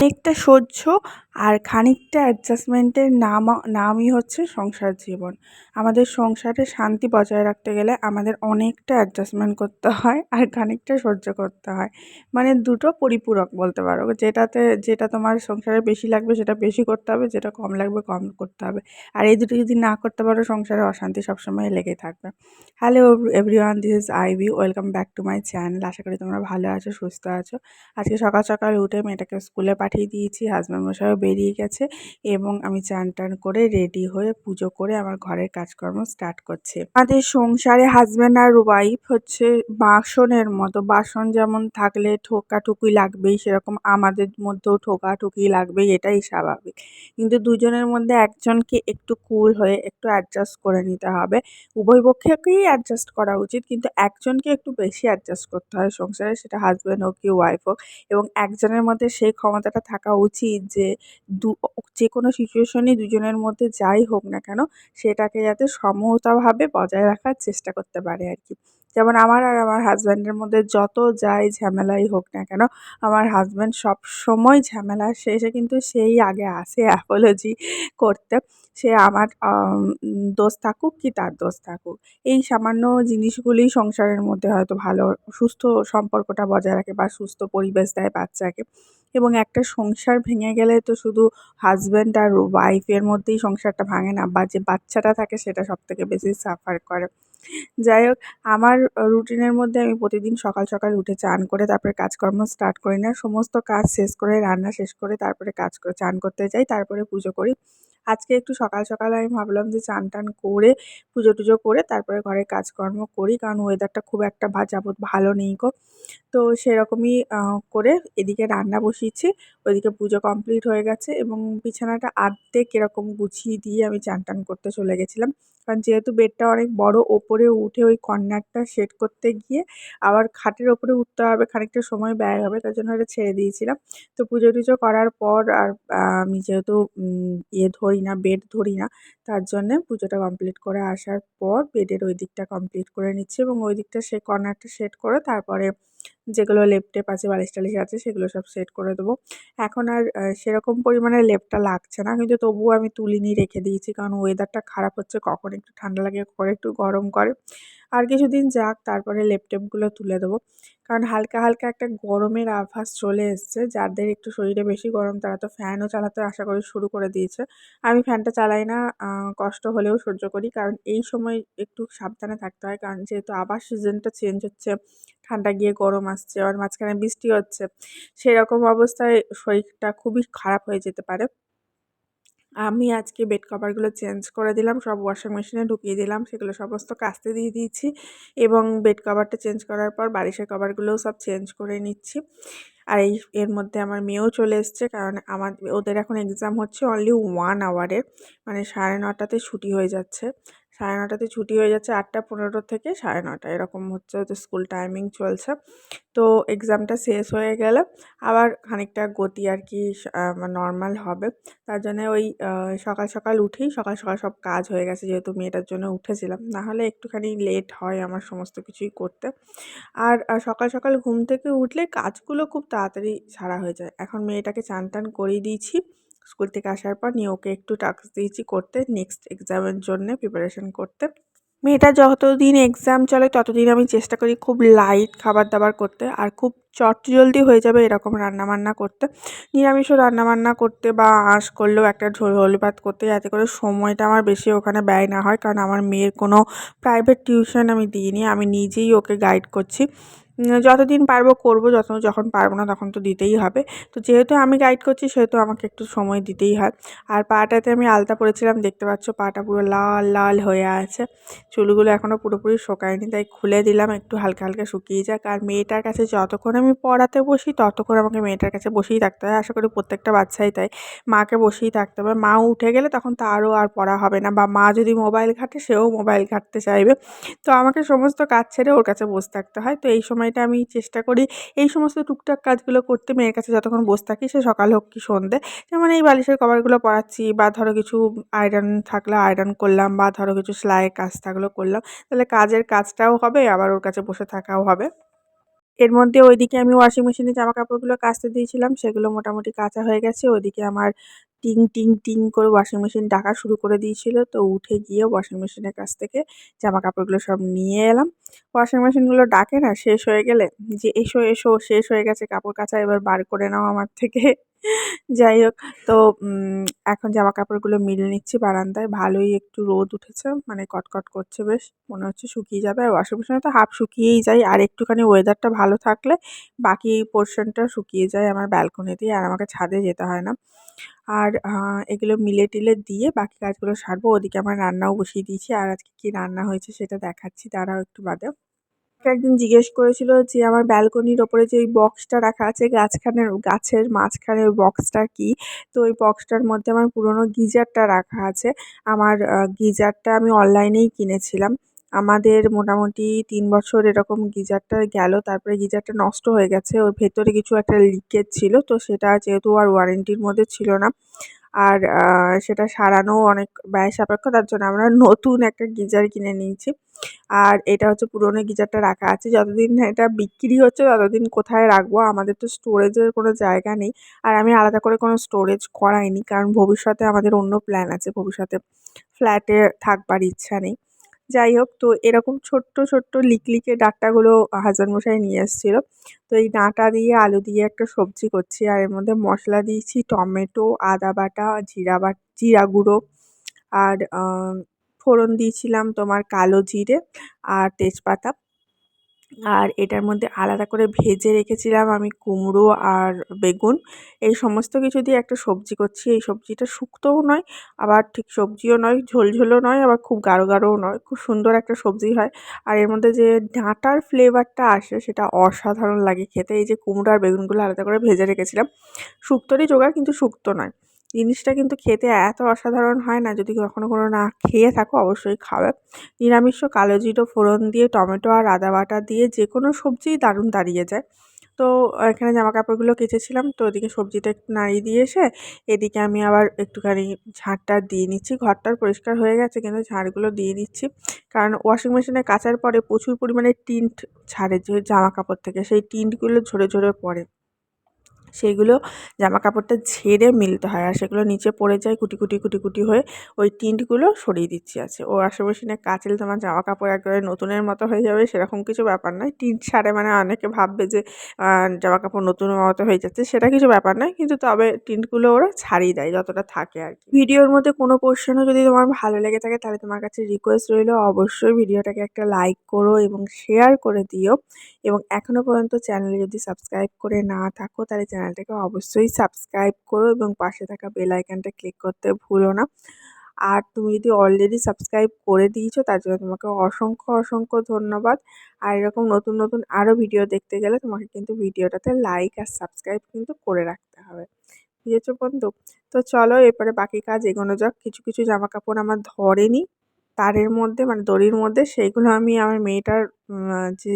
অনেকটা সহ্য আর খানিকটা অ্যাডজাস্টমেন্টের নাম, নামই হচ্ছে সংসার জীবন। আমাদের সংসারে শান্তি বজায় রাখতে গেলে আমাদের অনেকটা অ্যাডজাস্টমেন্ট করতে হয় আর খানিকটা সহ্য করতে হয়। মানে দুটো পরিপূরক বলতে পারো। যেটাতে, যেটা তোমার সংসারে বেশি লাগবে সেটা বেশি করতে হবে, যেটা কম লাগবে কম করতে হবে। আর এই দুটো যদি না করতে পারো, সংসারে অশান্তি সবসময় লেগে থাকবে। Hello everyone this is Ivy welcome back to my channel আশা করি তোমরা ভালো আছো, সুস্থ আছো। আজকে সকাল সকাল উঠে মেয়েটাকে স্কুলে পাঠিয়ে দিয়েছি। হাজব্যান্ড মশাইও বেরিয়ে গেছে এবং আমি চান টান করে রেডি হয়ে পুজো করে আমার ঘরের কাজকর্ম স্টার্ট করছে। আমাদের সংসারে হাজব্যান্ড আর ওয়াইফ হচ্ছে বাসনের মতো। বাসন যেমন থাকলে ঠোকাঠুকি লাগবেই, সেরকম আমাদের মধ্যেও ঠোকাঠুকি লাগবেই, এটাই স্বাভাবিক। কিন্তু দুজনের মধ্যে একজনকে একটু কুল হয়ে একটু অ্যাডজাস্ট করে নিতে হবে। উভয় পক্ষকেই অ্যাডজাস্ট করা উচিত, কিন্তু একজনকে একটু বেশি অ্যাডজাস্ট করতে হয় সংসারে, সেটা হাজব্যান্ড হোক কি ওয়াইফ হোক। এবং একজনের মধ্যে সেই ক্ষমতাটা থাকা উচিত যে দু যে কোনো সিচুয়েশনই দুজনের মধ্যে যাই হোক না কেন, সেটাকে যাতে সমতাভাবে বজায় রাখার চেষ্টা করতে পারে আর কি। যেমন আমার আর আমার হাজব্যান্ডের মধ্যে যত যাই ঝামেলাই হোক না কেন, আমার হাজব্যান্ড সব সময় ঝামেলা শেষে কিন্তু সেই আগে আসে অ্যাপোলজি করতে। সে আমার দোষ থাকুক কি তার দোষ থাকুক। এই সামান্য জিনিসগুলি সংসারের মধ্যে হয়তো ভালো, সুস্থ সম্পর্কটা বজায় রাখে বা সুস্থ পরিবেশ দেয় বাচ্চাকে। এবং একটা সংসার ভেঙে গেলে তো শুধু হাজব্যান্ড আর ওয়াইফের মধ্যেই সংসারটা ভাঙে না, বা যে বাচ্চাটা থাকে সেটা সবথেকে বেশি সাফার করে। যাই হোক, আমার রুটিনের মধ্যে আমি প্রতিদিন সকাল সকাল উঠে চান করে তারপরে কাজকর্ম স্টার্ট করি না। সমস্ত কাজ শেষ করে, রান্না শেষ করে তারপরে কাজ করে চান করতে যাই, তারপরে পুজো করি। আজকে একটু সকাল সকাল আমি ভাবলাম যে চান টান করে, পুজো টুজো করে তারপরে ঘরের কাজকর্ম করি, কারণ ওয়েদারটা খুব একটা যাবৎ ভালো নেই গো। তো সেরকমই করে এদিকে রান্না বসিয়েছি, ওইদিকে পুজো কমপ্লিট হয়ে গেছে এবং বিছানাটা আর্ধেক এরকম গুছিয়ে দিয়ে আমি চান টান করতে চলে গেছিলাম। কারণ যেহেতু বেডটা অনেক বড়, ওপরে উঠে ওই কর্নারটা সেট করতে গিয়ে আবার খাটের ওপরে উঠতে হবে, খানিকটা সময় ব্যয় হবে, তার জন্য ওটা ছেড়ে দিয়েছিলাম। তো পুজো টুজো করার পর আর আমি যেহেতু ইয়ে ধরি না বেড ধরি না, তার জন্যে পুজোটা কমপ্লিট করে আসার পর বেডের ওই দিকটা কমপ্লিট করে নিচ্ছি এবং ওই দিকটা সে কর্নারটা সেট করে তারপরে যেগুলো লেপ টেপ আছে, বালিশ টালিশ আছে, সেগুলো সব সেট করে দেবো। এখন আর সেরকম পরিমাণে লেপটা লাগছে না, কিন্তু তবুও আমি তুলিনি রেখে দিয়েছি, কারণ ওয়েদারটা খারাপ হচ্ছে, কখন একটু ঠান্ডা লাগে, কখন একটু গরম করে। আর কিছুদিন যাক, তারপরে লেপ টেপগুলো তুলে দেবো। কারণ হালকা হালকা একটা গরমের আভাস চলে এসছে। যাদের একটু শরীরে বেশি গরম, তারা তো ফ্যানও চালাতে আশা করি শুরু করে দিয়েছে। আমি ফ্যানটা চালাই না কষ্ট হলেও সহ্য করি। কারণ এই সময় একটু সাবধানে থাকতে হয়। কারণ যেহেতু আবার সিজনটা চেঞ্জ হচ্ছে, ঠান্ডা গিয়ে গরম আসছে, আবার মাঝখানে বৃষ্টি হচ্ছে, সেরকম অবস্থায় শরীরটা খুবই খারাপ হয়ে যেতে পারে। আমি আজকে বেড কভারগুলো চেঞ্জ করে দিলাম, সব ওয়াশিং মেশিনে ঢুকিয়ে দিলাম, সেগুলো সমস্ত কাস্তে দিয়ে দিয়েছি এবং বেড কভারটা চেঞ্জ করার পর বালিশের কভারগুলোও সব চেঞ্জ করে নিচ্ছি। আর এই, এর মধ্যে আমার মেয়েও চলে এসছে, কারণ আমার ওদের এখন এক্সাম হচ্ছে অনলি ওয়ান আওয়ারের মানে সাড়ে নটাতে ছুটি হয়ে যাচ্ছে। সাড়ে নটাতে ছুটি হয়ে যাচ্ছে আটটা পনেরো থেকে সাড়ে নটা এরকম হচ্ছে ওদের স্কুল টাইমিং চলছে। তো এক্সামটা শেষ হয়ে গেলে আবার খানিকটা গতি আর কি নর্মাল হবে। তার জন্যে ওই সকাল সকাল উঠেই সকাল সকাল সব কাজ হয়ে গেছে যেহেতু মেয়েটার জন্য উঠেছিলাম। নাহলে একটুখানি লেট হয় আমার সমস্ত কিছুই করতে। আর সকাল সকাল ঘুম থেকে উঠলে কাজগুলো খুব তাড়াতাড়ি সারা হয়ে যায়। এখন মেয়েটাকে চান টান করিয়ে দিয়েছি। স্কুল থেকে আসার পর নিয়ে ওকে একটু টাস্ক দিয়েছি করতে নেক্সট এক্সামের জন্যে প্রিপারেশন করতে। মেয়েটা যতদিন এক্সাম চলে ততদিন আমি চেষ্টা করি খুব লাইট খাবার দাবার করতে আর খুব চটজলদি হয়ে যাবে এরকম রান্নাবান্না করতে। নিরামিষও রান্নাবান্না করতে বা আঁশ করলেও একটা ঝোল ঝোল ভাত করতে যাতে করে সময়টা আমার বেশি ওখানে ব্যয় না হয়। কারণ আমার মেয়ের কোনো প্রাইভেট টিউশন আমি দিইনি, আমি নিজেই ওকে গাইড করছি। যতদিন পারব করব, যত যখন পারব না তখন তো দিতেই হবে। তো যেহেতু আমি গাইড করছি, সেহেতু আমাকে একটু সময় দিতেই হয়। আর পাটাতে আমি আলতা পরেছিলাম, দেখতে পাচ্ছ পাটা পুরো লাল লাল হয়ে আছে। চুলগুলো এখনও পুরোপুরি শোকায়নি, তাই খুলে দিলাম, একটু হালকা হালকা শুকিয়ে যাক। আর মেয়েটার কাছে যতক্ষণ আমি পড়াতে বসি, ততক্ষণ আমাকে মেয়েটার কাছে বসেই থাকতে হয়। আশা করি প্রত্যেকটা বাচ্চাই তাই। মাকে বসেই থাকতে হবে। মা উঠে গেলে তখন তারও আর পড়া হবে না। বা মা যদি মোবাইল ঘাটে, সেও মোবাইল ঘাটতে চাইবে। তো আমাকে সমস্ত কাজ ছেড়ে ওর কাছে বসে থাকতে হয়। তো এই সময়টা আমি চেষ্টা করি এই সমস্ত টুকটাক কাজগুলো করতে মেয়ের কাছে যতক্ষণ বসে থাকি সে সকাল হোক কি সন্ধে। যেমন এই বালিশের কভারগুলো পরাচ্ছি বা ধরো কিছু আয়রন থাকলে আয়রন করলাম বা ধরো কিছু সেলাইয়ের কাজ থাকলেও করলাম, তাহলে কাজের কাজটাও হবে, আবার ওর কাছে বসে থাকাও হবে। এর মধ্যে ওইদিকে আমি ওয়াশিং মেশিনে জামা কাপড়গুলো কাচতে দিয়েছিলাম, সেগুলো মোটামুটি কাঁচা হয়ে গেছে। ওইদিকে আমার টিং টিং টিং করে ওয়াশিং মেশিন ডাকা শুরু করে দিয়েছিল, তো উঠে গিয়ে ওয়াশিং মেশিনের কাছ থেকে জামা কাপড়গুলো সব নিয়ে এলাম। ওয়াশিং মেশিনগুলো ডাকে না, শেষ হয়ে গেলে যে এসো এসো, শেষ হয়ে গেছে কাপড় কাচা, এবার বার করে নাও আমার থেকে। যাই হোক, তো এখন জামা কাপড়গুলো মিল নিচ্ছি বারান্দায়, ভালোই একটু রোদ উঠেছে মানে কটকট করছে বেশ, মনে হচ্ছে শুকিয়ে যাবে, আর ওয়াশিং মেশিনে তো হাফ শুকিয়েই যায়, আর একটুখানি ওয়েদারটা ভালো থাকলে বাকি পোর্শনটা শুকিয়ে যায় আমার ব্যালকনিতেই আর আমাকে ছাদে যেতে হয় না। আর এগুলো মিলে টিলে দিয়ে বাকি কাজগুলো সারবো, ওদিকে আমার রান্নাও বসিয়ে দিয়েছি, আর আজকে কী রান্না হয়েছে সেটা দেখাচ্ছি, তারাও একটু বাদে একদিন জিজ্ঞেস করেছিল যে, আমার ব্যালকনির ওপরে যে ওই বক্সটা রাখা আছে, গাছখানের গাছের মাঝখানে ওই বক্সটা কি? তো ওই বক্সটার মধ্যে আমার পুরনো গিজারটা রাখা আছে। আমার গিজারটা আমি অনলাইনেই কিনেছিলাম। আমাদের মোটামুটি তিন বছর এরকম গিজারটা গেল, তারপরে গিজারটা নষ্ট হয়ে গেছে। ওর ভেতরে কিছু একটা লিকেজ ছিল, তো সেটা যেহেতু আর ওয়ারেন্টির মধ্যে ছিল না। আর সেটা সারানোও অনেক ব্যয় সাপেক্ষ, তার জন্য আমরা নতুন একটা গিজার কিনে নিয়েছি। আর এটা হচ্ছে পুরনো গিজারটা রাখা আছে। যতদিন এটা বিক্রি হচ্ছে, ততদিন কোথায় রাখব? আমাদের তো স্টোরেজের কোনো জায়গা নেই। আর আমি আলাদা করে কোনো স্টোরেজ করাইনি, কারণ ভবিষ্যতে আমাদের অন্য প্ল্যান আছে। ভবিষ্যতে ফ্ল্যাটে থাকবার ইচ্ছা নেই। যাই হোক, তো এরকম ছোট্ট ছোট্ট লিকলিকে ডাঁটাগুলো হাজব্যান্ড মশাই নিয়ে এসেছিল। তো এই ডাঁটা দিয়ে, আলু দিয়ে একটা সবজি করছি। আর এর মধ্যে মশলা দিয়েছি টমেটো, আদা বাটা, জিরা বাট, জিরা গুঁড়ো। আর ফোড়ন দিয়েছিলাম তোমার কালো জিরে আর তেজপাতা। আর এটার মধ্যে আলাদা করে ভেজে রেখেছিলাম আমি কুমড়ো আর বেগুন। এই সমস্ত কিছু দিয়ে একটা সবজি করছি। এই সবজিটা শুক্তোও নয়, আবার ঠিক সবজিও নয় ঝোলঝোলও নয়, আবার খুব গাঢ় গাঢ়ও নয়। খুব সুন্দর একটা সবজি হয়। আর এর মধ্যে যে ডাঁটার ফ্লেভারটা আসে সেটা অসাধারণ লাগে খেতে। এই যে কুমড়ো আর বেগুনগুলো আলাদা করে ভেজে রেখেছিলাম। শুক্তোরই জোগাড়, কিন্তু শুক্তো নয়। জিনিসটা কিন্তু খেতে এত অসাধারণ হয় না, যদি কখনও কোনো না খেয়ে থাকো অবশ্যই খাবে। নিরামিষ কালো জিরো ফোড়ন দিয়ে টমেটো আর আদা বাটা দিয়ে যে কোনো সবজিই দারুণ দাঁড়িয়ে যায়। তো এখানে জামা কাপড়গুলো কেচেছিলাম, তো ওদিকে সবজিটা একটু নাড়িয়ে দিয়ে এসে এদিকে আমি আবার একটুখানি ঝাঁটটা দিয়ে নিচ্ছি। ঘরটার পরিষ্কার হয়ে গেছে, কিন্তু ঝাড়গুলো দিয়ে নিচ্ছি। কারণ ওয়াশিং মেশিনে কাচার পরে প্রচুর পরিমাণে টিন্ট ছাড়ে যে জামা কাপড় থেকে, সেই টিন্টগুলো ঝরে ঝরে পড়ে। সেইগুলো জামা কাপড়টা ঝেড়ে মিলতে হয় আর সেগুলো নিচে পড়ে যায় কুটি কুটি কুটি কুটি হয়ে ওই টিন্টগুলো সরিয়ে দিচ্ছি আছে। ও ওয়াশিং মেশিনে কাচলে তোমার জামা কাপড় একবারে নতুনের মতো হয়ে যাবে সেরকম কিছু ব্যাপার নয়। টিন্ট ছাড়ে মানে অনেকে ভাববে যে জামা কাপড় নতুনের মতো হয়ে যাচ্ছে সেটা কিছু ব্যাপার নয়। কিন্তু তবে টিন্টগুলো ওরা ছাড়িয়ে দেয় যতটা থাকে আর কি। ভিডিওর মধ্যে কোনো পোর্শনও যদি তোমার ভালো লেগে থাকে তাহলে তোমার কাছে রিকোয়েস্ট রইল। অবশ্যই ভিডিওটাকে একটা লাইক করো এবং শেয়ার করে দিও। এবং এখনও পর্যন্ত চ্যানেলে যদি সাবস্ক্রাইব করে না থাকো তাহলে চ্যানেলটাকে অবশ্যই সাবস্ক্রাইব করো এবং পাশে থাকা বেল আইকনটা ক্লিক করতে ভুলো না। আর তুমি যদি অলরেডি সাবস্ক্রাইব করে দিয়েছ, তার জন্য তোমাকে অসংখ্য অসংখ্য ধন্যবাদ। আর এরকম নতুন নতুন আরও ভিডিও দেখতে গেলে তোমাকে কিন্তু ভিডিওটাতে লাইক আর সাবস্ক্রাইব কিন্তু করে রাখতে হবে। বুঝেছ বন্ধু? তো চলো এরপরে বাকি কাজ এগোনো যাক। কিছু কিছু জামা কাপড় আমার ধরেনি তারের মধ্যে মানে দড়ির মধ্যে, সেইগুলো আমি আমার মেয়েটার যে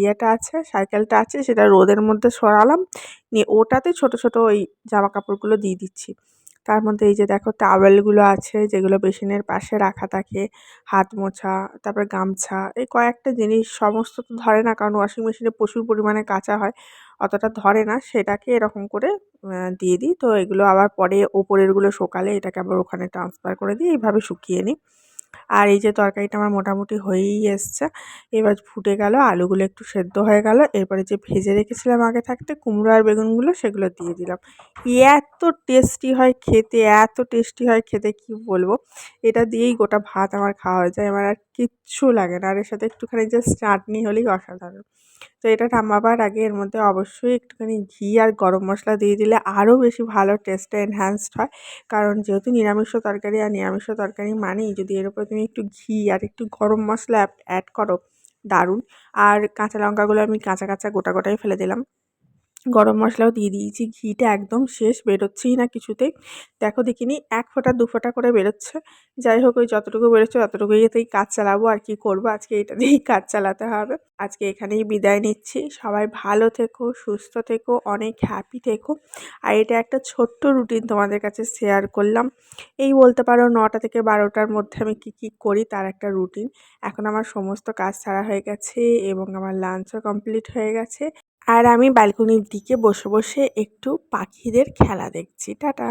ইয়েটা আছে, সাইকেলটা আছে, সেটা রোদের মধ্যে সরালাম। নিয়ে ওটাতে ছোটো ছোটো ওই জামা কাপড়গুলো দিয়ে দিচ্ছি। তার মধ্যে এই যে দেখো টাওয়েলগুলো আছে, যেগুলো বেসিনের পাশে রাখা থাকে, হাত মোছা, তারপরে গামছা, এই কয়েকটা জিনিস, সমস্ত তো ধরে না, কারণ ওয়াশিং মেশিনে প্রচুর পরিমাণে কাঁচা হয়, অতটা ধরে না, সেটাকে এরকম করে দিয়ে দিই। তো এগুলো আবার পরে ওপরেরগুলো শোকালে এটাকে আবার ওখানে ট্রান্সফার করে দিই, এইভাবে শুকিয়ে নিই। আর এই যে তরকারিটা আমার মোটামুটি হয়েই এসছে। এবার ফুটে গেল, আলুগুলো একটু সেদ্ধ হয়ে গেল। এরপরে যে ভেজে রেখেছিলাম আগে থাকতে, কুমড়ো আর বেগুনগুলো সেগুলো দিয়ে দিলাম। এত টেস্টি হয় খেতে, এত টেস্টি হয় খেতে, কি বলব? এটা দিয়েই গোটা ভাত আমার খাওয়া হয়ে যায়। আমার আর কিচ্ছু লাগে না। আর এর সাথে একটুখানি জাস্ট চাটনি হলেই অসাধারণ। তো এটা নামাবার আগে এর মধ্যে অবশ্যই একটুখানি ঘি আর গরম মশলা দিয়ে দিলে আরও বেশি ভালো টেস্টটা এনহ্যান্সড হয়। কারণ যেহেতু নিরামিষ তরকারি আর নিরামিষ তরকারি মানেই যদি এর উপরে তুমি একটু ঘি আর একটু গরম মশলা অ্যাড করো, দারুণ। আর কাঁচা লঙ্কাগুলো আমি কাঁচা কাঁচা গোটা গোটাই ফেলে দিলাম। গরম মশলাও দিয়ে দিয়েছি। ঘিটা একদম শেষ, বেরোচ্ছেই না কিছুতেই। দেখো দেখিনি, এক ফোঁটা, দু ফোঁটা করে বেরোচ্ছে। যাই হোক, ওই যতটুকু বেরোচ্ছে ততটুকুইতেই কাজ চালাবো আর কি করব। আজকে এটা দিয়েই কাজ চালাতে হবে। আজকে এখানেই বিদায় নিচ্ছি। সবাই ভালো থেকো, সুস্থ থেকো, অনেক হ্যাপি থেকো। আর এটা একটা ছোট্ট রুটিন তোমাদের কাছে শেয়ার করলাম। এই বলতে পারো নটা থেকে বারোটার মধ্যে আমি কী কী করি তার একটা রুটিন এখন আমার সমস্ত কাজ ছাড়া হয়ে গেছে এবং আমার লাঞ্চও কমপ্লিট হয়ে গেছে। আর আমি ব্যালকনির দিকে বসে বসে একটু পাখিদের খেলা দেখছি। টাটা।